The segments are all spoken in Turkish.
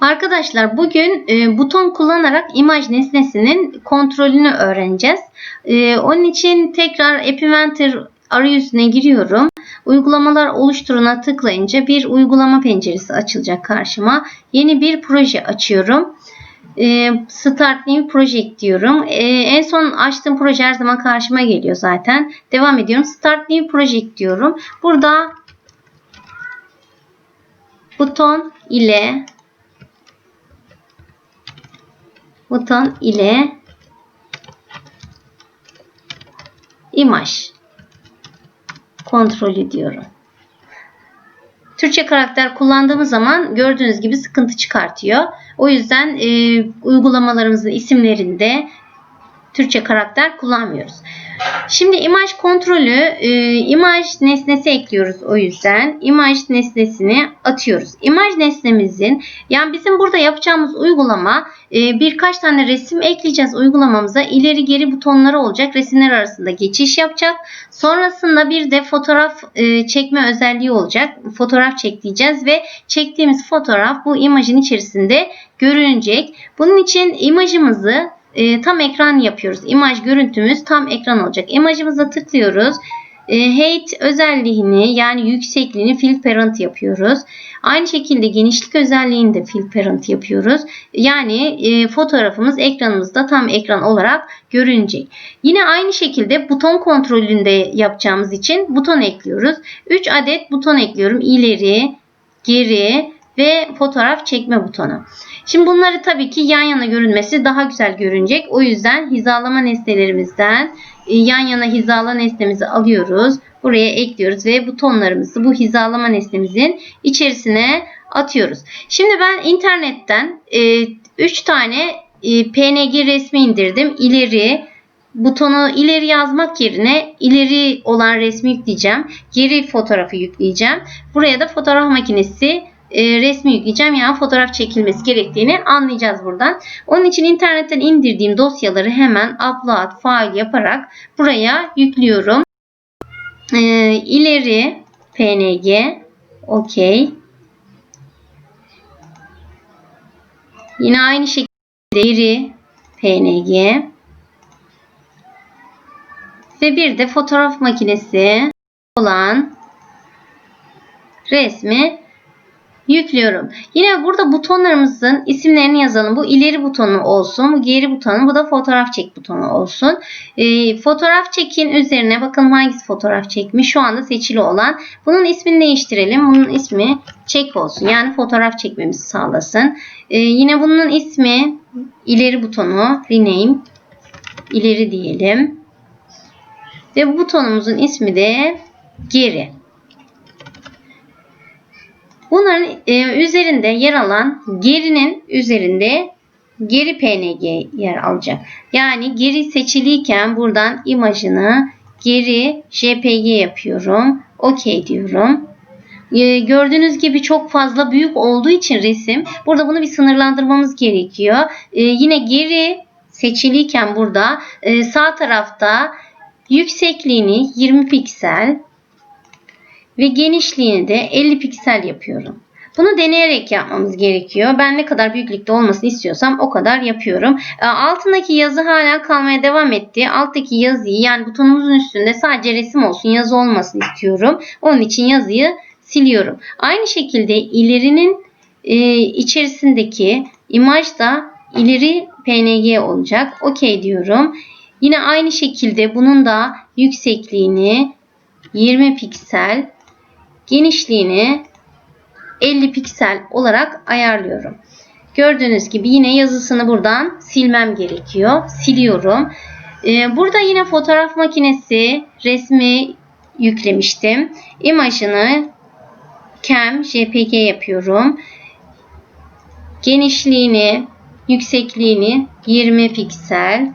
Arkadaşlar bugün e, buton kullanarak imaj nesnesinin kontrolünü öğreneceğiz. E, onun için tekrar App Inventor arayüzüne giriyorum. Uygulamalar oluşturuna tıklayınca bir uygulama penceresi açılacak karşıma. Yeni bir proje açıyorum. E, Start New Project diyorum. E, en son açtığım proje her zaman karşıma geliyor zaten. Devam ediyorum. Start New Project diyorum. Burada buton ile buton ile imaj kontrolü diyorum. Türkçe karakter kullandığımız zaman gördüğünüz gibi sıkıntı çıkartıyor. O yüzden e, uygulamalarımızın isimlerinde Türkçe karakter kullanmıyoruz. Şimdi imaj kontrolü, e, imaj nesnesi ekliyoruz o yüzden. imaj nesnesini atıyoruz. İmaj nesnemizin, yani bizim burada yapacağımız uygulama e, birkaç tane resim ekleyeceğiz uygulamamıza. İleri geri butonları olacak. Resimler arasında geçiş yapacak. Sonrasında bir de fotoğraf e, çekme özelliği olacak. Fotoğraf çekeceğiz ve çektiğimiz fotoğraf bu imajın içerisinde görünecek. Bunun için imajımızı e, tam ekran yapıyoruz. İmaj görüntümüz tam ekran olacak. İmajımıza tıklıyoruz. E, height özelliğini yani yüksekliğini fill parent yapıyoruz. Aynı şekilde genişlik özelliğini de fill parent yapıyoruz. Yani e, fotoğrafımız ekranımızda tam ekran olarak görünecek. Yine aynı şekilde buton kontrolünde yapacağımız için buton ekliyoruz. 3 adet buton ekliyorum. İleri, geri ve fotoğraf çekme butonu. Şimdi bunları tabii ki yan yana görünmesi daha güzel görünecek. O yüzden hizalama nesnelerimizden e, yan yana hizala nesnemizi alıyoruz. Buraya ekliyoruz ve butonlarımızı bu hizalama nesnemizin içerisine atıyoruz. Şimdi ben internetten 3 e, tane e, PNG resmi indirdim. İleri, butonu ileri yazmak yerine ileri olan resmi yükleyeceğim. Geri fotoğrafı yükleyeceğim. Buraya da fotoğraf makinesi e, resmi yükleyeceğim. Yani fotoğraf çekilmesi gerektiğini anlayacağız buradan. Onun için internetten indirdiğim dosyaları hemen upload file yaparak buraya yüklüyorum. E, ileri png OK. Yine aynı şekilde ileri png ve bir de fotoğraf makinesi olan resmi yüklüyorum. Yine burada butonlarımızın isimlerini yazalım. Bu ileri butonu olsun. Bu geri butonu. Bu da fotoğraf çek butonu olsun. E, fotoğraf çekin üzerine bakalım hangisi fotoğraf çekmiş. Şu anda seçili olan. Bunun ismini değiştirelim. Bunun ismi çek olsun. Yani fotoğraf çekmemizi sağlasın. E, yine bunun ismi ileri butonu. Rename. ileri diyelim. Ve bu butonumuzun ismi de geri. Bunların e, üzerinde yer alan gerinin üzerinde geri PNG yer alacak. Yani geri seçiliyken buradan imajını geri JPG yapıyorum. OK diyorum. E, gördüğünüz gibi çok fazla büyük olduğu için resim burada bunu bir sınırlandırmamız gerekiyor. E, yine geri seçiliyken burada e, sağ tarafta yüksekliğini 20 piksel ve genişliğini de 50 piksel yapıyorum. Bunu deneyerek yapmamız gerekiyor. Ben ne kadar büyüklükte olmasını istiyorsam o kadar yapıyorum. E, altındaki yazı hala kalmaya devam etti. Alttaki yazıyı yani butonumuzun üstünde sadece resim olsun yazı olmasını istiyorum. Onun için yazıyı siliyorum. Aynı şekilde ilerinin e, içerisindeki imaj da ileri PNG olacak. OK diyorum. Yine aynı şekilde bunun da yüksekliğini 20 piksel genişliğini 50 piksel olarak ayarlıyorum. Gördüğünüz gibi yine yazısını buradan silmem gerekiyor. Siliyorum. Ee, burada yine fotoğraf makinesi resmi yüklemiştim. İmajını cam jpg yapıyorum. Genişliğini, yüksekliğini 20 piksel,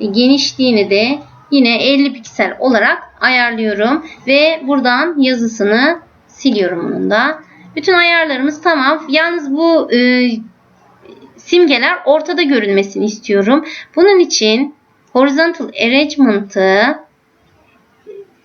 genişliğini de yine 50 piksel olarak ayarlıyorum ve buradan yazısını siliyorum onun da. Bütün ayarlarımız tamam. Yalnız bu e, simgeler ortada görünmesini istiyorum. Bunun için horizontal arrangement'ı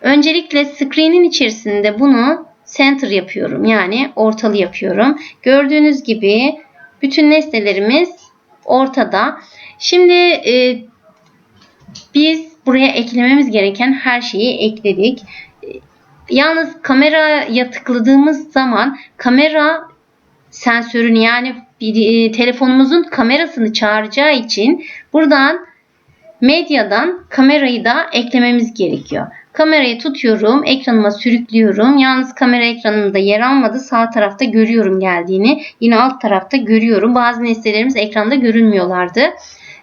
öncelikle screen'in içerisinde bunu center yapıyorum. Yani ortalı yapıyorum. Gördüğünüz gibi Bütün nesnelerimiz ortada. Şimdi e, biz buraya eklememiz gereken her şeyi ekledik. Yalnız kameraya tıkladığımız zaman kamera sensörünü yani bir, e, telefonumuzun kamerasını çağıracağı için buradan medyadan kamerayı da eklememiz gerekiyor. Kamerayı tutuyorum, ekranıma sürüklüyorum. Yalnız kamera ekranında yer almadı. Sağ tarafta görüyorum geldiğini. Yine alt tarafta görüyorum. Bazı nesnelerimiz ekranda görünmüyorlardı.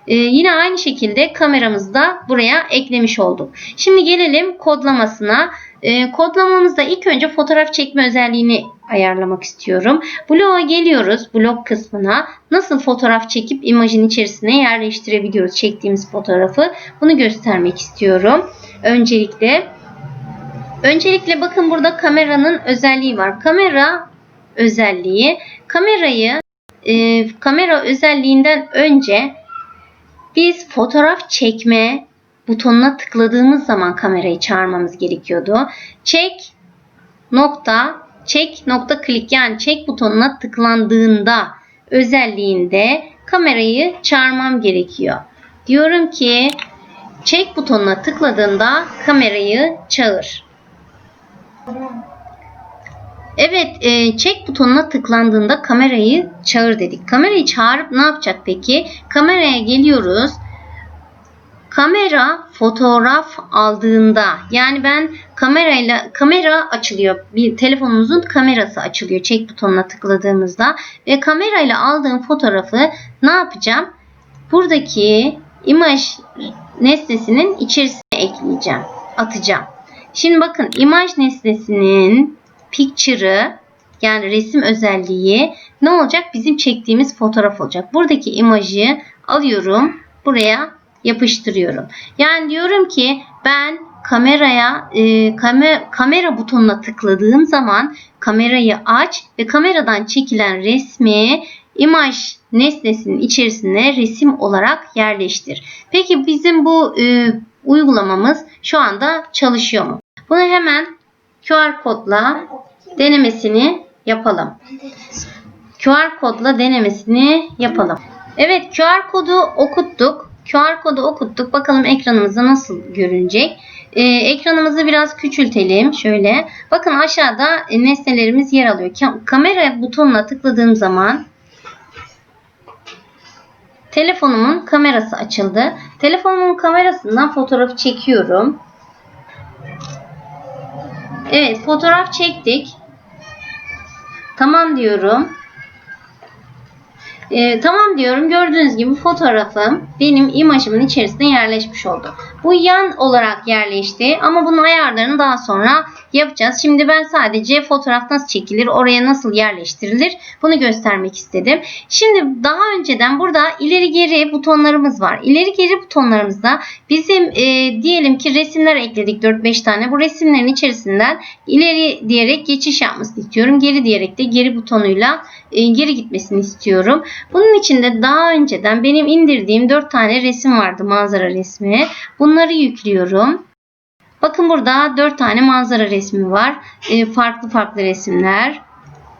Ee, yine aynı şekilde kameramızı da buraya eklemiş olduk. Şimdi gelelim kodlamasına. Ee, kodlamamızda ilk önce fotoğraf çekme özelliğini ayarlamak istiyorum. Bloğa geliyoruz. Blok kısmına. Nasıl fotoğraf çekip imajın içerisine yerleştirebiliyoruz çektiğimiz fotoğrafı. Bunu göstermek istiyorum. Öncelikle Öncelikle bakın burada kameranın özelliği var. Kamera özelliği. Kamerayı e, kamera özelliğinden önce biz fotoğraf çekme butonuna tıkladığımız zaman kamerayı çağırmamız gerekiyordu. Çek nokta çek nokta klik yani çek butonuna tıklandığında özelliğinde kamerayı çağırmam gerekiyor. Diyorum ki çek butonuna tıkladığında kamerayı çağır. Evet, çek butonuna tıklandığında kamerayı çağır dedik. Kamerayı çağırıp ne yapacak peki? Kameraya geliyoruz. Kamera fotoğraf aldığında yani ben kamerayla kamera açılıyor. Bir telefonumuzun kamerası açılıyor çek butonuna tıkladığımızda ve kamerayla aldığım fotoğrafı ne yapacağım? Buradaki imaj nesnesinin içerisine ekleyeceğim. Atacağım. Şimdi bakın imaj nesnesinin picture'ı yani resim özelliği ne olacak? Bizim çektiğimiz fotoğraf olacak. Buradaki imajı alıyorum. Buraya yapıştırıyorum. Yani diyorum ki ben kameraya e, kamer, kamera butonuna tıkladığım zaman kamerayı aç ve kameradan çekilen resmi imaj nesnesinin içerisine resim olarak yerleştir. Peki bizim bu e, uygulamamız şu anda çalışıyor mu? Bunu hemen QR kodla denemesini yapalım. QR kodla denemesini yapalım. Evet QR kodu okuttuk. QR kodu okuttuk. Bakalım ekranımızda nasıl görünecek. Ee, ekranımızı biraz küçültelim. Şöyle. Bakın aşağıda e, nesnelerimiz yer alıyor. Ka- kamera butonuna tıkladığım zaman telefonumun kamerası açıldı. Telefonumun kamerasından fotoğrafı çekiyorum. Evet fotoğraf çektik. Tamam diyorum. Ee, tamam diyorum. Gördüğünüz gibi fotoğrafım benim imajımın içerisine yerleşmiş oldu. Bu yan olarak yerleşti ama bunun ayarlarını daha sonra yapacağız. Şimdi ben sadece fotoğraf nasıl çekilir, oraya nasıl yerleştirilir bunu göstermek istedim. Şimdi daha önceden burada ileri geri butonlarımız var. İleri geri butonlarımızda bizim e, diyelim ki resimler ekledik 4-5 tane. Bu resimlerin içerisinden ileri diyerek geçiş yapmasını istiyorum. Geri diyerek de geri butonuyla e, geri gitmesini istiyorum. Bunun için de daha önceden benim indirdiğim 4 tane resim vardı manzara resmi. Bunları yüklüyorum. Bakın burada 4 tane manzara resmi var. E, farklı farklı resimler.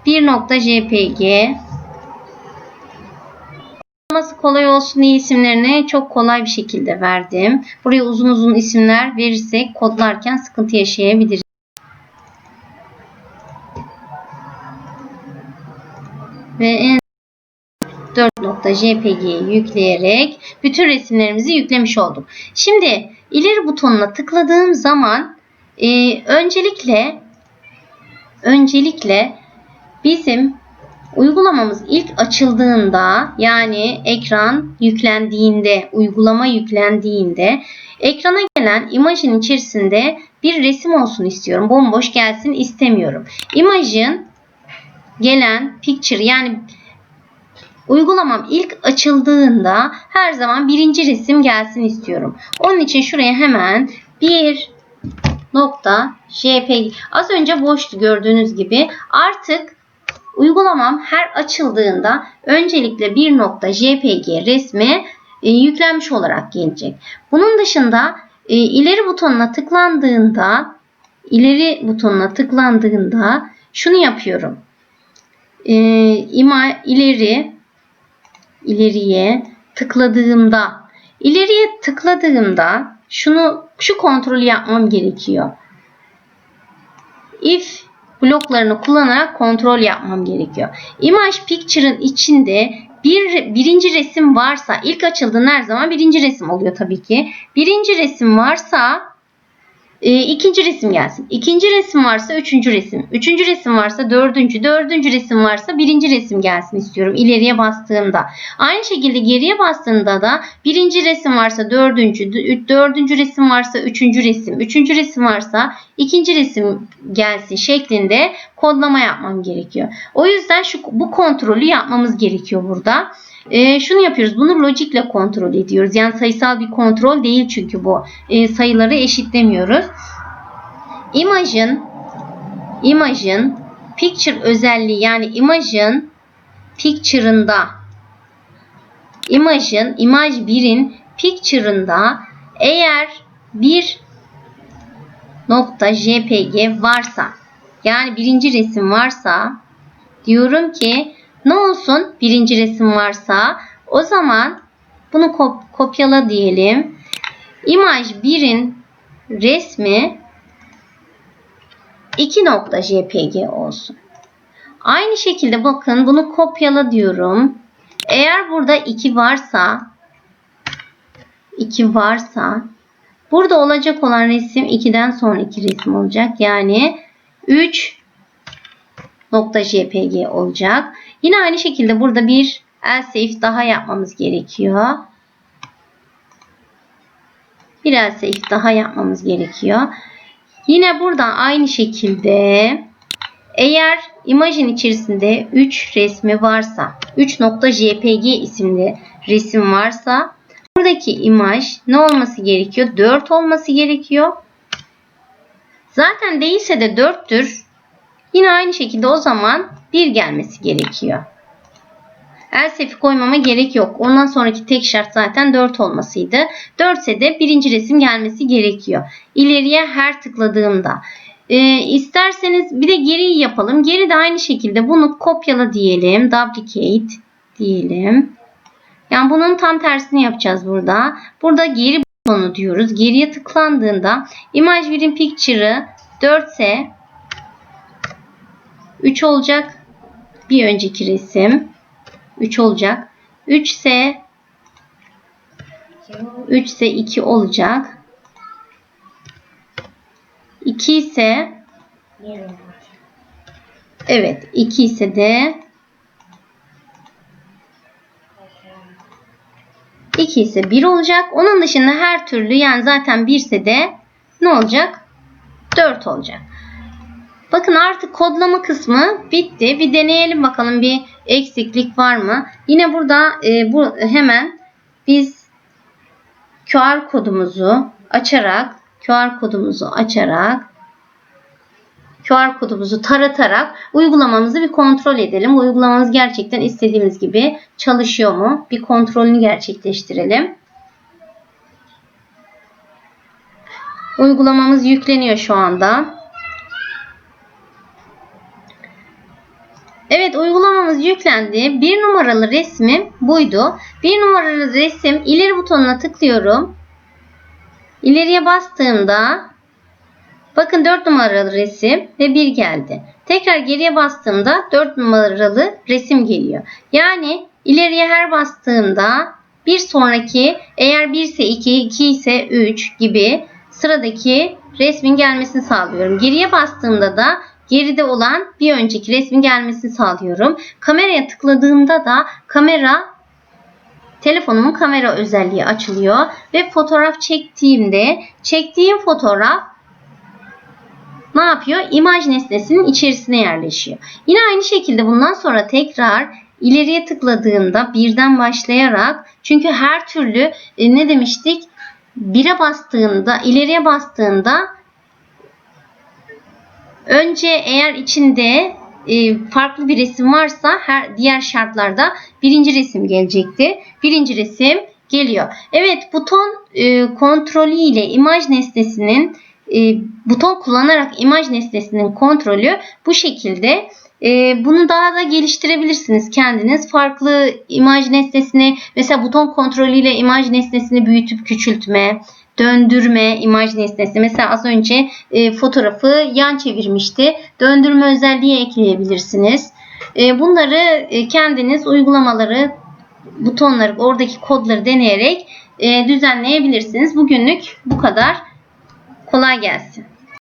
1.jpg Olması kolay olsun diye isimlerini çok kolay bir şekilde verdim. Buraya uzun uzun isimler verirsek kodlarken sıkıntı yaşayabiliriz. Ve en 4.jpg'yi yükleyerek bütün resimlerimizi yüklemiş olduk. Şimdi ileri butonuna tıkladığım zaman e, öncelikle öncelikle bizim uygulamamız ilk açıldığında yani ekran yüklendiğinde, uygulama yüklendiğinde ekrana gelen imajın içerisinde bir resim olsun istiyorum. Bomboş gelsin istemiyorum. İmajın gelen picture yani Uygulamam ilk açıldığında her zaman birinci resim gelsin istiyorum. Onun için şuraya hemen bir nokta jpg az önce boştu gördüğünüz gibi artık uygulamam her açıldığında öncelikle bir nokta jpg resmi e, yüklenmiş olarak gelecek. Bunun dışında e, ileri butonuna tıklandığında ileri butonuna tıklandığında şunu yapıyorum. E, ima ileri ileriye tıkladığımda ileriye tıkladığımda şunu şu kontrolü yapmam gerekiyor. If bloklarını kullanarak kontrol yapmam gerekiyor. Image Picture'ın içinde bir birinci resim varsa ilk açıldığında her zaman birinci resim oluyor tabii ki. Birinci resim varsa e, ikinci resim gelsin. İkinci resim varsa üçüncü resim. Üçüncü resim varsa dördüncü. Dördüncü resim varsa birinci resim gelsin istiyorum ileriye bastığımda. Aynı şekilde geriye bastığımda da birinci resim varsa dördüncü. dö- Dördüncü resim varsa üçüncü resim. Üçüncü resim varsa ikinci resim gelsin şeklinde kodlama yapmam gerekiyor. O yüzden şu bu kontrolü yapmamız gerekiyor burada. Ee, şunu yapıyoruz. Bunu logikle kontrol ediyoruz. Yani sayısal bir kontrol değil çünkü bu. Ee, sayıları eşitlemiyoruz. Image'ın imajın picture özelliği yani imajın picture'ında imajın imaj 1'in picture'ında eğer bir nokta jpg varsa yani birinci resim varsa diyorum ki ne olsun birinci resim varsa o zaman bunu kop- kopyala diyelim. İmaj 1'in resmi 2.jpg olsun. Aynı şekilde bakın bunu kopyala diyorum. Eğer burada 2 varsa 2 varsa burada olacak olan resim 2'den sonraki resim olacak. Yani 3 .jpg olacak. Yine aynı şekilde burada bir else if daha yapmamız gerekiyor. Bir else if daha yapmamız gerekiyor. Yine buradan aynı şekilde eğer imajın içerisinde 3 resmi varsa 3.jpg isimli resim varsa buradaki imaj ne olması gerekiyor? 4 olması gerekiyor. Zaten değilse de 4'tür. Yine aynı şekilde o zaman 1 gelmesi gerekiyor. Elsef'i koymama gerek yok. Ondan sonraki tek şart zaten 4 olmasıydı. 4 ise de birinci resim gelmesi gerekiyor. İleriye her tıkladığımda. Ee, isterseniz bir de geriyi yapalım. Geri de aynı şekilde bunu kopyala diyelim. Duplicate diyelim. Yani bunun tam tersini yapacağız burada. Burada geri butonu diyoruz. Geriye tıklandığında image birim picture'ı 4 ise 3 olacak. Bir önceki resim 3 olacak. 3 ise 3 ise 2 olacak. 2 ise evet 2 ise de 2 ise 1 olacak. Onun dışında her türlü yani zaten 1 ise de ne olacak? 4 olacak. Bakın artık kodlama kısmı bitti. Bir deneyelim bakalım bir eksiklik var mı? Yine burada e, bu hemen biz QR kodumuzu açarak QR kodumuzu açarak QR kodumuzu taratarak uygulamamızı bir kontrol edelim. Uygulamamız gerçekten istediğimiz gibi çalışıyor mu? Bir kontrolünü gerçekleştirelim. Uygulamamız yükleniyor şu anda. Evet uygulamamız yüklendi. Bir numaralı resmim buydu. Bir numaralı resim ileri butonuna tıklıyorum. İleriye bastığımda bakın 4 numaralı resim ve 1 geldi. Tekrar geriye bastığımda 4 numaralı resim geliyor. Yani ileriye her bastığımda bir sonraki eğer 1 ise 2, 2 ise 3 gibi sıradaki resmin gelmesini sağlıyorum. Geriye bastığımda da geride olan bir önceki resmin gelmesini sağlıyorum. Kameraya tıkladığımda da kamera telefonumun kamera özelliği açılıyor ve fotoğraf çektiğimde çektiğim fotoğraf ne yapıyor? İmaj nesnesinin içerisine yerleşiyor. Yine aynı şekilde bundan sonra tekrar ileriye tıkladığımda birden başlayarak çünkü her türlü e, ne demiştik? Bire bastığında, ileriye bastığında önce eğer içinde e, farklı bir resim varsa her diğer şartlarda birinci resim gelecekti. Birinci resim geliyor. Evet buton e, kontrolü ile imaj nesnesinin e, buton kullanarak imaj nesnesinin kontrolü bu şekilde. Ee, bunu daha da geliştirebilirsiniz kendiniz. Farklı imaj nesnesini mesela buton kontrolüyle imaj nesnesini büyütüp küçültme, döndürme imaj nesnesi. Mesela az önce e, fotoğrafı yan çevirmişti. Döndürme özelliği ekleyebilirsiniz. E, bunları e, kendiniz uygulamaları, butonları, oradaki kodları deneyerek e, düzenleyebilirsiniz. Bugünlük bu kadar. Kolay gelsin.